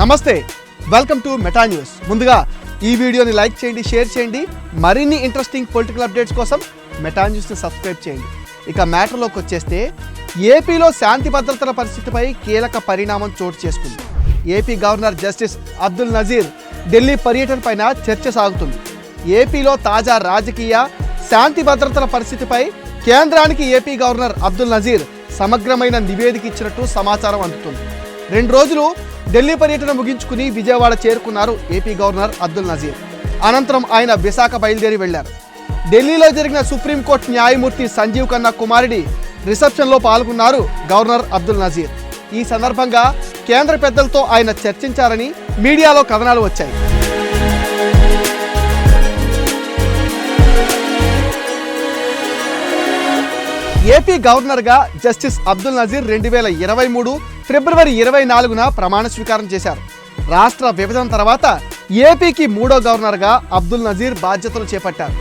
నమస్తే welcome to Meta news ముందుగా ఈ వీడియోని లైక్ చేయండి షేర్ చేయండి. మరిన్ని ఇంట్రెస్టింగ్ పొలిటికల్ అప్డేట్స్ కోసం మెటా న్యూస్ని సబ్స్క్రైబ్ చేయండి. ఇక మ్యాటర్లోకి వచ్చేస్తే ఏపీలో శాంతి భద్రతల పరిస్థితిపై కీలక పరిణామం చోటు చేసుకుంది. AP governor justice Abdul Nazeer Delhi పర్యటన పైన చర్చ సాగుతుంది. ఏపీలో తాజా రాజకీయ శాంతి భద్రతల పరిస్థితిపై కేంద్రానికి ఏపీ గవర్నర్ అబ్దుల్ నజీర్ సమగ్రమైన నివేదిక ఇచ్చినట్టు సమాచారం అందుతుంది. రెండు రోజులు ఢిల్లీ పర్యటన ముగించుకుని విజయవాడ చేరుకున్నారు ఏపీ గవర్నర్ అబ్దుల్ నజీర్. అనంతరం ఆయన విశాఖ బయలుదేరి వెళ్ళారు. ఢిల్లీలో జరిగిన సుప్రీంకోర్టు న్యాయమూర్తి సంజీవ్ ఖన్నా కుమారుడి రిసెప్షన్లో పాల్గొన్నారు గవర్నర్ అబ్దుల్ నజీర్. ఈ సందర్భంగా కేంద్ర పెద్దలతో ఆయన చర్చించారని మీడియాలో కథనాలు వచ్చాయి. ఏపీ గవర్నర్గా జస్టిస్ అబ్దుల్ నజీర్ రెండు వేల ఇరవై మూడు ఫిబ్రవరి ఇరవై నాలుగున ప్రమాణ స్వీకారం చేశారు. రాష్ట్ర విభజన తర్వాత ఏపీకి మూడో గవర్నర్గా అబ్దుల్ నజీర్ బాధ్యతలు చేపట్టారు.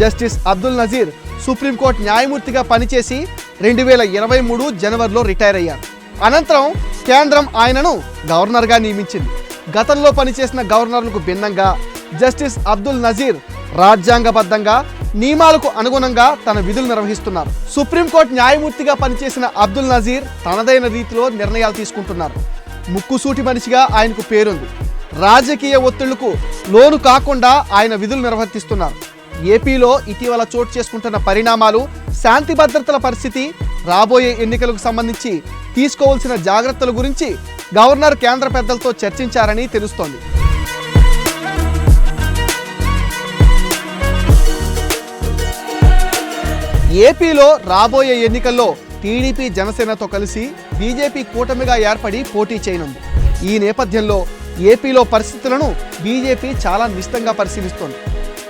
జస్టిస్ అబ్దుల్ నజీర్ సుప్రీంకోర్టు న్యాయమూర్తిగా పనిచేసి రెండు వేల ఇరవై మూడు జనవరిలో రిటైర్ అయ్యారు. అనంతరం కేంద్రం ఆయనను గవర్నర్గా నియమించింది. గతంలో పనిచేసిన గవర్నర్లకు భిన్నంగా జస్టిస్ అబ్దుల్ నజీర్ రాజ్యాంగబద్ధంగా నియమాలకు అనుగుణంగా తన విధులు నిర్వహిస్తున్నారు. సుప్రీంకోర్టు న్యాయమూర్తిగా పనిచేసిన అబ్దుల్ నజీర్ తనదైన రీతిలో నిర్ణయాలు తీసుకుంటున్నారు. ముక్కుసూటి మనిషిగా ఆయనకు పేరుంది. రాజకీయ ఒత్తిళ్ళకు లోను కాకుండా ఆయన విధులు నిర్వర్తిస్తున్నారు. ఏపీలో ఇటీవల చోటు చేసుకుంటున్న పరిణామాలు శాంతి భద్రతల పరిస్థితి రాబోయే ఎన్నికలకు సంబంధించి తీసుకోవాల్సిన జాగ్రత్తల గురించి గవర్నర్ కేంద్ర పెద్దలతో చర్చించారని తెలుస్తోంది. ఏపీలో రాబోయే ఎన్నికల్లో టీడీపీ జనసేనతో కలిసి బీజేపీ కూటమిగా ఏర్పడి పోటీ చేయనుంది. ఈ నేపథ్యంలో ఏపీలో పరిస్థితులను బీజేపీ చాలా నిశితంగా పరిశీలిస్తోంది.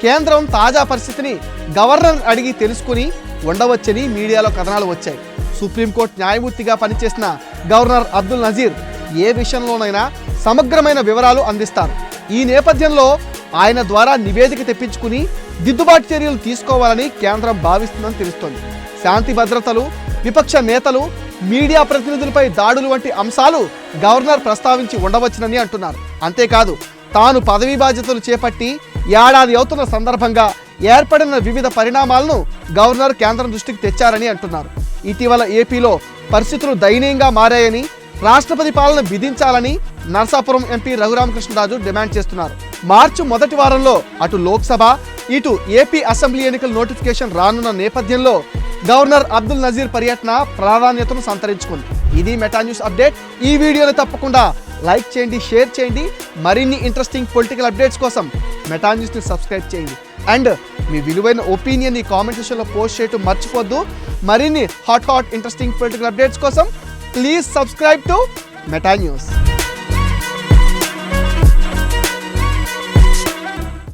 కేంద్రం తాజా పరిస్థితిని గవర్నర్ అడిగి తెలుసుకుని ఉండవచ్చని మీడియాలో కథనాలు వచ్చాయి. సుప్రీంకోర్టు న్యాయమూర్తిగా పనిచేసిన గవర్నర్ అబ్దుల్ నజీర్ ఏ విషయంలోనైనా సమగ్రమైన వివరాలు అందిస్తారు. ఈ నేపథ్యంలో ఆయన ద్వారా నివేదిక తెప్పించుకుని దిద్దుబాటు చర్యలు తీసుకోవాలని కేంద్రం భావిస్తుందని తెలుస్తోంది. శాంతి భద్రతలు విపక్ష నేతలు మీడియా ప్రతినిధులపై దాడులు వంటి అంశాలు గవర్నర్ ప్రస్తావించి ఉండవచ్చునని అంటున్నారు. అంతేకాదు తాను పదవీ బాధ్యతలు చేపట్టి ఏడాది అవుతున్న సందర్భంగా ఏర్పడిన వివిధ పరిణామాలను గవర్నర్ కేంద్రం దృష్టికి తెచ్చారని అంటున్నారు. ఇటీవల ఏపీలో పరిస్థితులు దయనీయంగా మారాయని రాష్ట్రపతి పాలన విధించాలని నర్సాపురం ఎంపీ రఘురామకృష్ణరాజు డిమాండ్ చేస్తున్నారు. మార్చి మొదటి వారంలో అటు లోక్సభ ఇటు ఏపీ అసెంబ్లీ ఎన్నికల నోటిఫికేషన్ రానున్న నేపథ్యంలో గవర్నర్ అబ్దుల్ నజీర్ పర్యటన ప్రాధాన్యతను సంతరించుకుంది. ఇది మెటా న్యూస్ అప్డేట్. ఈ వీడియోని తప్పకుండా లైక్ చేయండి షేర్ చేయండి. మరిన్ని ఇంట్రెస్టింగ్ పొలిటికల్ అప్డేట్స్ కోసం మెటా న్యూస్ని సబ్స్క్రైబ్ చేయండి. అండ్ మీ విలువైన ఒపీనియన్ని కామెంట్ సెషన్లో పోస్ట్ చేయటం మర్చిపోద్దు మరిన్ని hot hot interesting political updates కోసం please subscribe to Meta news.